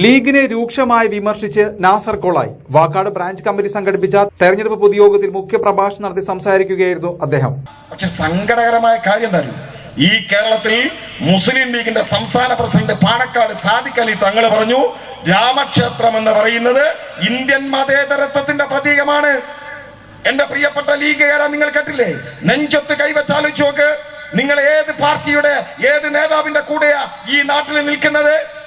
ലീഗിനെ രൂക്ഷമായി വിമർശിച്ച് നാസർ കോളായി. വാക്കാട് ബ്രാഞ്ച് കമ്മിറ്റി സംഘടിപ്പിച്ച തെരഞ്ഞെടുപ്പ് പൊതുയോഗത്തിൽ മുഖ്യപ്രഭാഷണം നടത്തി സംസാരിക്കുകയായിരുന്നു അദ്ദേഹം. പക്ഷെ സങ്കടകരമായ കാര്യം തരും ഈ കേരളത്തിൽ മുസ്ലിം ലീഗിന്റെ സംസ്ഥാന പ്രസിഡന്റ് പാണക്കാട് സാദിഖ് അലി തങ്ങൾ പറഞ്ഞു രാമക്ഷേത്രം എന്ന് പറയുന്നത് ഇന്ത്യൻ മതേതരത്വത്തിന്റെ പ്രതീകമാണ്. എന്റെ പ്രിയപ്പെട്ട ലീഗുകാരാ നിങ്ങൾ കേട്ടില്ലേ? നെഞ്ചൊത്ത് കൈവച്ചാലോചിച്ച് നോക്ക്. നിങ്ങൾ ഏത് പാർട്ടിയുടെ ഏത് നേതാവിന്റെ കൂടെയാ ഈ നാട്ടിൽ നിൽക്കുന്നത്?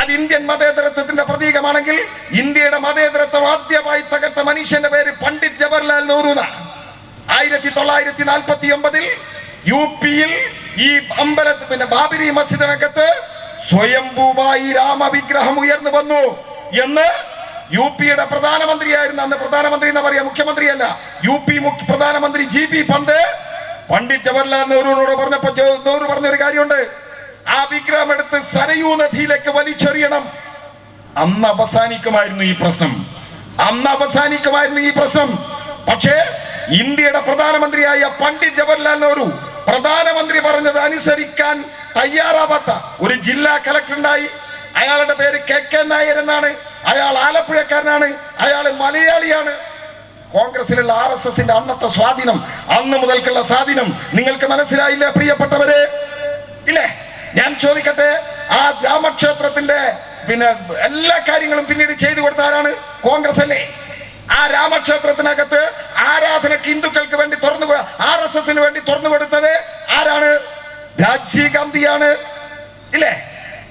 അത് ഇന്ത്യൻ മതേതരത്വത്തിന്റെ പ്രതീകമാണെങ്കിൽ ഇന്ത്യയുടെ മതേതരത്വം ആദ്യമായി തകർത്ത മനുഷ്യന്റെ പേര് പണ്ഡിറ്റ് ജവഹർലാൽ നെഹ്റു ആയിരത്തി തൊള്ളായിരത്തി നാൽപ്പത്തി ഒമ്പതിൽ യു പിയിൽ ഈ അമ്പലത്ത് പിന്നെ ബാബരി മസ്ജിദിനകത്ത് സ്വയംഭൂവായി രാമവിഗ്രഹം ഉയർന്നു വന്നു എന്ന് യു പിയുടെ പ്രധാനമന്ത്രിയായിരുന്നു അന്ന് പ്രധാനമന്ത്രി എന്ന് പറയാ മുഖ്യമന്ത്രിയല്ല യു പി പ്രധാനമന്ത്രി ജി പി പന്ത് പണ്ഡിറ്റ് ജവഹർലാൽ നെഹ്റുവിനോട് പറഞ്ഞപ്പോ നെഹ്റു പറഞ്ഞൊരു കാര്യമുണ്ട്. ആ വിഗ്രഹം എടുത്ത് സരയൂ നദിയിലേക്ക് വലിച്ചെറിയണം. അന്ന് അവസാനിക്കുമായിരുന്നു ഈ പ്രശ്നം. അന്ന് അവസാനിക്കുമായിരുന്നു ഈ പ്രശ്നം. പക്ഷേ ഇന്ത്യയുടെ പ്രധാനമന്ത്രിയായ പണ്ഡിറ്റ് ജവഹർലാൽ നെഹ്റു പ്രധാനമന്ത്രി പറഞ്ഞത് അനുസരിക്കാൻ തയ്യാറാവാത്ത ഒരു ജില്ലാ കലക്ടറുണ്ടായി. അയാളുടെ പേര് കെ കെ നായർ എന്നാണ്. അയാൾ ആലപ്പുഴക്കാരനാണ്. അയാൾ മലയാളിയാണ്. കോൺഗ്രസിലുള്ള ആർ എസ് എസിന്റെ അന്നത്തെ സ്വാധീനം അന്ന് മുതൽക്കുള്ള സ്വാധീനം നിങ്ങൾക്ക് മനസ്സിലായില്ല പ്രിയപ്പെട്ടവരെ? ഇല്ലേ? ഞാൻ ചോദിക്കട്ടെ ആ രാമക്ഷേത്രത്തിന്റെ പിന്നെ എല്ലാ കാര്യങ്ങളും പിന്നീട് ചെയ്തു കൊടുത്ത ആരാണ്? കോൺഗ്രസ് അല്ലേ? ആ രാമക്ഷേത്രത്തിനകത്ത് ആരാധനക്ക് ഹിന്ദുക്കൾക്ക് വേണ്ടി തുറന്നു ആർ എസ് എസിന് വേണ്ടി തുറന്നു കൊടുത്തത് ആരാണ്? രാജീവ് ഗാന്ധിയാണ്. ഇല്ലേ?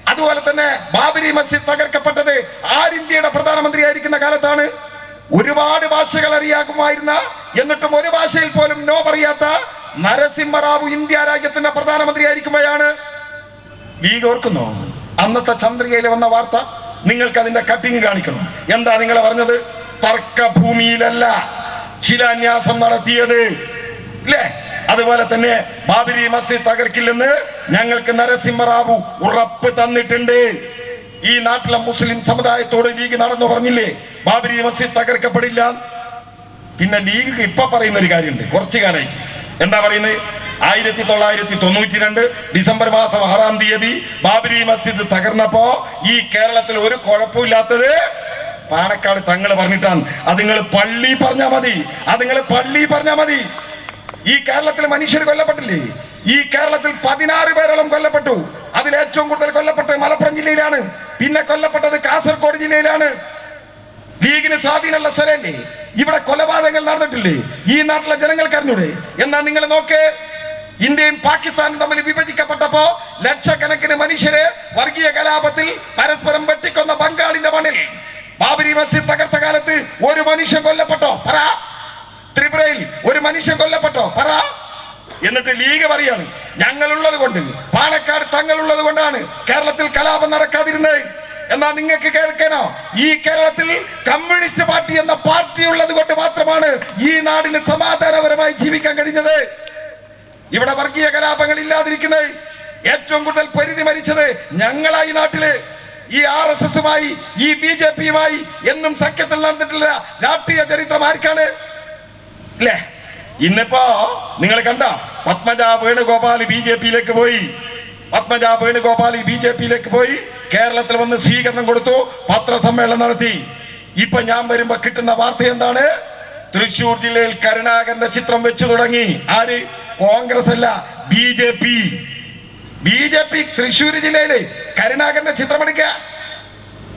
അതുപോലെ തന്നെ ബാബരി മസ്ജിദ് തകർക്കപ്പെട്ടത് ആർ ഇന്ത്യയുടെ പ്രധാനമന്ത്രി ആയിരിക്കുന്ന കാലത്താണ്. ഒരുപാട് ഭാഷകൾ അറിയാകുമായിരുന്ന എന്നിട്ടും ഒരു ഭാഷയിൽ പോലും നോ പറയാത്ത നരസിംഹറാവു ഇന്ത്യ രാജ്യത്തിന്റെ പ്രധാനമന്ത്രി ആയിരിക്കുമ്പോഴാണ് ലീഗ് ഓർക്കുന്നോ? അന്നത്തെ ചന്ദ്രികയിൽ വന്ന വാർത്ത നിങ്ങൾക്ക് അതിന്റെ കട്ടിങ് കാണിക്കണം. എന്താ നിങ്ങൾ പറഞ്ഞത്? തർക്ക ഭൂമിയിലല്ല ശിലാന്യാസം നടത്തിയത്. ഇല്ലേ അതുപോലെ തന്നെ ബാബരി മസ്ജിദ് തകർക്കില്ലെന്ന് ഞങ്ങൾക്ക് നരസിംഹറാവു ഉറപ്പ് തന്നിട്ടുണ്ട്. ഈ നാട്ടിലെ മുസ്ലിം സമുദായത്തോട് ലീഗ് നടന്നു പറഞ്ഞില്ലേ? ബാബരി മസ്ജിദ് തകർക്കപ്പെടില്ല. പിന്നെ ലീഗ് ഇപ്പൊ പറയുന്ന ഒരു കാര്യമുണ്ട്. കുറച്ചു കാലമായിട്ട്. എന്താ പറയുന്നത്? ആയിരത്തി തൊള്ളായിരത്തി തൊണ്ണൂറ്റി രണ്ട് ഡിസംബർ മാസം ആറാം തീയതി ബാബരി മസ്ജിദ് തകർന്നപ്പോ ഈ കേരളത്തിൽ ഒരു കുഴപ്പമില്ലാത്തത് പാണക്കാട് തങ്ങൾ പറഞ്ഞിട്ടാണ്. അത് നിങ്ങൾ പള്ളി പറഞ്ഞാ മതി. അത് നിങ്ങൾ പള്ളി പറഞ്ഞാ മതി. ഈ കേരളത്തിൽ മനുഷ്യർ കൊല്ലപ്പെട്ടില്ലേ? ഈ കേരളത്തിൽ പതിനാറ് പേരോളം കൊല്ലപ്പെട്ടു. അതിൽ ഏറ്റവും കൂടുതൽ കൊല്ലപ്പെട്ടത് മലപ്പുറം ജില്ലയിലാണ്. പിന്നെ കൊല്ലപ്പെട്ടത് കാസർഗോഡ് ജില്ലയിലാണ്. ലീഗിന് സ്വാധീനമുള്ള സ്ഥലമല്ലേ? ഇവിടെ കൊലപാതകങ്ങൾ നടന്നിട്ടില്ലേ? ഈ നാട്ടിലെ ജനങ്ങൾക്ക് അറിഞ്ഞൂടെ? എന്നാ നിങ്ങൾ നോക്ക്. ഇന്ത്യയും പാകിസ്ഥാനും തമ്മിൽ വിഭജിക്കപ്പെട്ടപ്പോ ലക്ഷക്കണക്കിന് മനുഷ്യരെ വർഗീയ കലാപത്തിൽ പരസ്പരം വെട്ടിക്കൊന്ന ബംഗാളിന്റെ മണ്ണിൽ. ബാബരി മസ്ജിദ് തകർത്ത കാലത്ത് ഒരു മനുഷ്യൻ കൊല്ലപ്പെട്ടോ? പറ. ത്രിപുരയിൽ ഒരു മനുഷ്യൻ കൊല്ലപ്പെട്ടോ? പറ. എന്നിട്ട് ലീഗ് പറയാണ് ഞങ്ങളുള്ളത് കൊണ്ട് പാലക്കാട് തങ്ങളുള്ളത് കൊണ്ടാണ് കേരളത്തിൽ കലാപം നടക്കാതിരുന്നത് എന്നാ നിങ്ങൾക്ക് കേൾക്കാനോ? ഈ കേരളത്തിൽ കമ്മ്യൂണിസ്റ്റ് പാർട്ടി എന്ന പാർട്ടി ഉള്ളത് കൊണ്ട് മാത്രമാണ് ഈ നാടിന് സമാധാനപരമായി ജീവിക്കാൻ കഴിഞ്ഞത്. ഇവിടെ വർഗീയ കലാപങ്ങൾ ഇല്ലാതിരിക്കുന്നത് ഏറ്റവും കൂടുതൽ പരിധി മരിച്ചത് ഞങ്ങളായി നാട്ടിൽ. ഈ ആർ എസ് എസുമായി ഈ ബി ജെ പിയുമായി എന്നും സഖ്യത്തിൽ നടന്നിട്ടില്ല രാഷ്ട്രീയ ചരിത്രം ആർക്കാണ്? അല്ലേ ഇന്നിപ്പോ നിങ്ങൾ കണ്ട പത്മജ വേണുഗോപാൽ ബി ജെ പിയിലേക്ക് പോയി. പത്മജ വേണുഗോപാൽ ബി ജെ പിയിലേക്ക് പോയി കേരളത്തിൽ വന്ന് സ്വീകരണം കൊടുത്തു പത്രസമ്മേളനം നടത്തി. ഇപ്പൊ ഞാൻ വരുമ്പോ കിട്ടുന്ന വാർത്ത എന്താണ്? തൃശൂർ ജില്ലയിൽ കരുണാകരന്റെ ചിത്രം വെച്ചു തുടങ്ങി. ആര്? കോൺഗ്രസ് അല്ല B J P. B J P Thrissur ജില്ലയിൽ കരുണാകരന്റെ ചിത്രമെടുക്കുക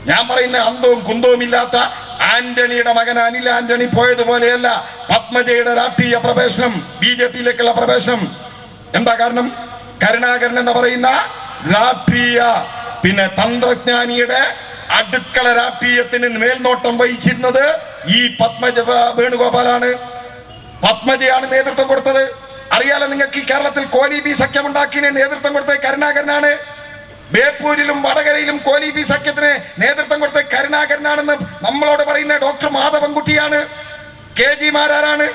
ഞാൻ പറയുന്ന അന്തവും കുന്തവും ഇല്ലാത്ത ആന്റണിയുടെ മകൻ അനിൽ ആന്റണി പോയതുപോലെയല്ല പത്മജയുടെ രാഷ്ട്രീയ പ്രവേശനം ബി ജെ പിയിലേക്കുള്ള പ്രവേശനം. എന്താ കാരണം? കരുണാകരൻ എന്ന് പറയുന്ന രാഷ്ട്രീയ പിന്നെ തന്ത്രജ്ഞാനിയുടെ അടുക്കള രാഷ്ട്രീയത്തിന് മേൽനോട്ടം വഹിച്ചിരുന്നത് ഈ പത്മജ വേണുഗോപാലാണ്. പത്മജയാണ് നേതൃത്വം കൊടുത്തത്. അറിയാലോ നിങ്ങൾക്ക് ഈ കേരളത്തിൽ കോലി സഖ്യം ഉണ്ടാക്കിയതിന് നേതൃത്വം കൊടുത്ത കരുണാകരനാണ്. ബേപ്പൂരിലും വടകരയിലും കോലി ബി സഖ്യത്തിന് നേതൃത്വം കൊടുത്ത കരുണാകരനാണെന്ന് നമ്മളോട് പറയുന്ന ഡോക്ടർ മാധവൻകുട്ടിയാണ്. കെ ജി മാരാരാണ്.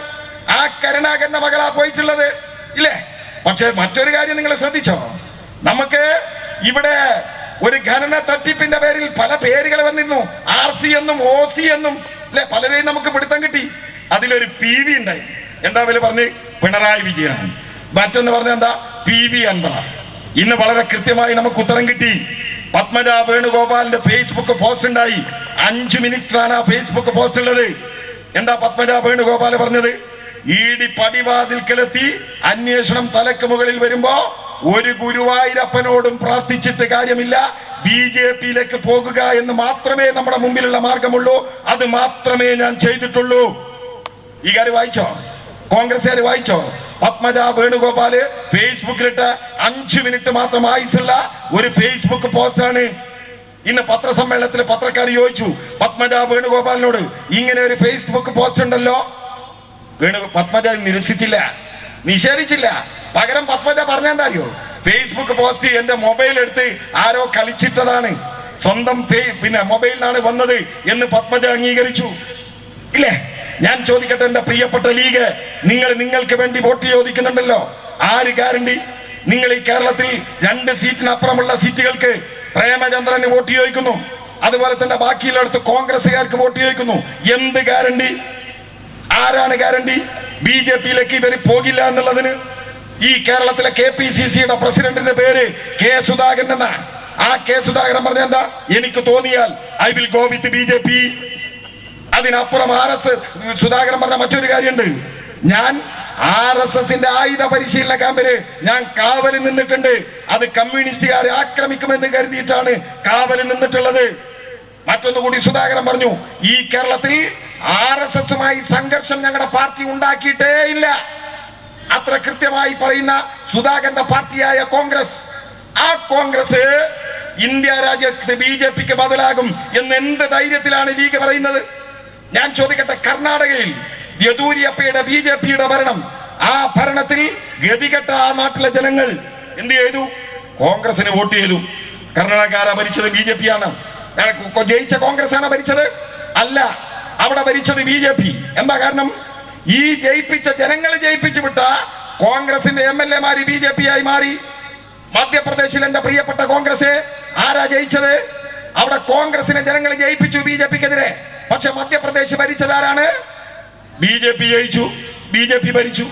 ആ കരുണാകരന്റെ മകളാ പോയിട്ടുള്ളത്. ഇല്ലേ? പക്ഷെ മറ്റൊരു കാര്യം നിങ്ങൾ ശ്രദ്ധിച്ചോ? നമുക്ക് ഇവിടെ ഒരു ഖനന തട്ടിപ്പിന്റെ പേരിൽ പല പേരുകൾ വന്നിരുന്നു. ആർ സി എന്നും ഒ സി എന്നും. അല്ലെ പലരെയും നമുക്ക് പിടുത്തം കിട്ടി. അതിലൊരു പി വി ഉണ്ടായി. എന്താ പറഞ്ഞ്? പിണറായി വിജയനാണ്. മറ്റൊന്ന് പറഞ്ഞ എന്താ? പി വി അൻവറ ഇന്ന് വളരെ കൃത്യമായി നമുക്ക് ഉത്തരം കിട്ടി. പത്മജ വേണുഗോപാലിന്റെ ഫേസ്ബുക്ക് പോസ്റ്റ് ഉണ്ടായി. അഞ്ചു മിനിറ്റിലാണ് ആ ഫേസ്ബുക്ക് പോസ്റ്റ് ഉള്ളത്. എന്താ പത്മജ വേണുഗോപാൽ പറഞ്ഞത്? ഇ ഡി പടിവാതിൽക്കലെത്തി അന്വേഷണം തലക്ക് മുകളിൽ വരുമ്പോ ഒരു ഗുരുവായൂരപ്പനോടും പ്രാർത്ഥിച്ചിട്ട് കാര്യമില്ല. ബി ജെ പിയിലേക്ക് പോകുക എന്ന് മാത്രമേ നമ്മുടെ മുമ്പിലുള്ള മാർഗമുള്ളൂ. അത് മാത്രമേ ഞാൻ ചെയ്തിട്ടുള്ളൂ. ഈ കാര്യം വായിച്ചോ? കോൺഗ്രസ്സുകാർ വായിച്ചോ? പത്മജ വേണുഗോപാൽ ഫേസ്ബുക്കിലിട്ട് അഞ്ചു മിനിറ്റ് മാത്രം ആയുസുള്ള ഒരു ഫേസ്ബുക്ക് പോസ്റ്റാണ്. ഇന്ന് പത്രസമ്മേളനത്തിൽ പത്രക്കാർ ചോദിച്ചു പത്മജ വേണുഗോപാലിനോട് ഇങ്ങനെ ഒരു ഫേസ്ബുക്ക് പോസ്റ്റ് ഉണ്ടല്ലോ? വേണു പത്മജ നിരസിച്ചില്ല നിഷേധിച്ചില്ല. പകരം പത്മജ പറഞ്ഞെന്താ ഫേസ്ബുക്ക് പോസ്റ്റ് എന്റെ മൊബൈൽ എടുത്ത് ആരോ കളിച്ചിട്ടതാണ്. സ്വന്തം പിന്നെ മൊബൈലിനാണ് വന്നത് എന്ന് പത്മജ അംഗീകരിച്ചു. ഇല്ലേ? ഞാൻ ചോദിക്കട്ടെ എന്റെ പ്രിയപ്പെട്ട ലീഗ് നിങ്ങൾ നിങ്ങൾക്ക് വേണ്ടി വോട്ട് ചോദിക്കുന്നുണ്ടല്ലോ. ആര് ഗ്യാരണ്ടി? നിങ്ങൾ ഈ കേരളത്തിൽ രണ്ട് സീറ്റിനപ്പുറമുള്ള സീറ്റുകൾക്ക് പ്രേമചന്ദ്രന് വോട്ട് ചോദിക്കുന്നു. അതുപോലെ തന്നെ ബാക്കിയുള്ളിടത്ത് കോൺഗ്രസ്സുകാർക്ക് വോട്ട് ചോദിക്കുന്നു. എന്ത് ഗ്യാരണ്ടി? ആരാണ് ഗ്യാരണ്ടി? ബി ജെ പിയിലേക്ക് ഇവർ പോകില്ല എന്നുള്ളതിന് ഈ കേരളത്തിലെ കെ പി സി സിയുടെ പ്രസിഡന്റിന്റെ പേര് കെ സുധാകരൻ എന്നാ. ആ കെ സുധാകരൻ പറഞ്ഞ എന്താ? എനിക്ക് തോന്നിയാൽ I will go with B J P. അതിനപ്പുറം ആർ എസ് സുധാകരൻ പറഞ്ഞ മറ്റൊരു കാര്യമുണ്ട്. ഞാൻ ആർ എസ് എസിന്റെ ആയുധ പരിശീലന ക്യാമ്പിന് ഞാൻ കാവലിൽ നിന്നിട്ടുണ്ട്. അത് കമ്മ്യൂണിസ്റ്റുകാരെ ആക്രമിക്കുമെന്ന് കരുതിയിട്ടാണ് കാവലിൽ നിന്നിട്ടുള്ളത്. മറ്റൊന്നു കൂടി സുധാകരൻ പറഞ്ഞു ഈ കേരളത്തിൽ ആർ എസ് എസുമായി സംഘർഷം ഞങ്ങളുടെ പാർട്ടി ഉണ്ടാക്കിയിട്ടേ ഇല്ല. അത്ര കൃത്യമായി പറയുന്ന സുധാകരന്റെ പാർട്ടിയായ കോൺഗ്രസ്. ആ കോൺഗ്രസ് ഇന്ത്യ രാജ്യത്ത് ബി ജെ പിക്ക് ബദലാകും എന്ന് എന്ത് ധൈര്യത്തിലാണ് ലീഗ് പറയുന്നത്? ഞാൻ ചോദിക്കട്ടെ കർണാടകയിൽ യദൂരിയപ്പയുടെ ബി ജെ പിയുടെ ഭരണം ആ ഭരണത്തിൽ ഗതികെട്ട ആ നാട്ടിലെ ജനങ്ങൾ എന്ത് ചെയ്തു? കോൺഗ്രസിന് വോട്ട് ചെയ്തു. കർണാടകക്കാരാ ഭരിച്ചത് ബി ജെ പി ആണ് ജയിച്ച കോൺഗ്രസ് ആണ് ഭരിച്ചത്? അല്ല. അവിടെ ഭരിച്ചത് ബി ജെ പി. എന്താ കാരണം? ഈ ജയിപ്പിച്ച ജനങ്ങളെ ജയിപ്പിച്ചു വിട്ട കോൺഗ്രസിന്റെ എം എൽ എമാര് ബി ജെ പി ആയി മാറി. മധ്യപ്രദേശിൽ എന്റെ പ്രിയപ്പെട്ട കോൺഗ്രസ് ആരാ ജയിച്ചത്? അവിടെ കോൺഗ്രസിനെ ജനങ്ങൾ ജയിപ്പിച്ചു ബി ജെ പിക്കെതിരെ. പക്ഷെ മധ്യപ്രദേശ് ഭരിച്ചതാരാണ് ബി ജെ പി ജയിച്ചു. ബി ജെ പി ഭരിച്ചു.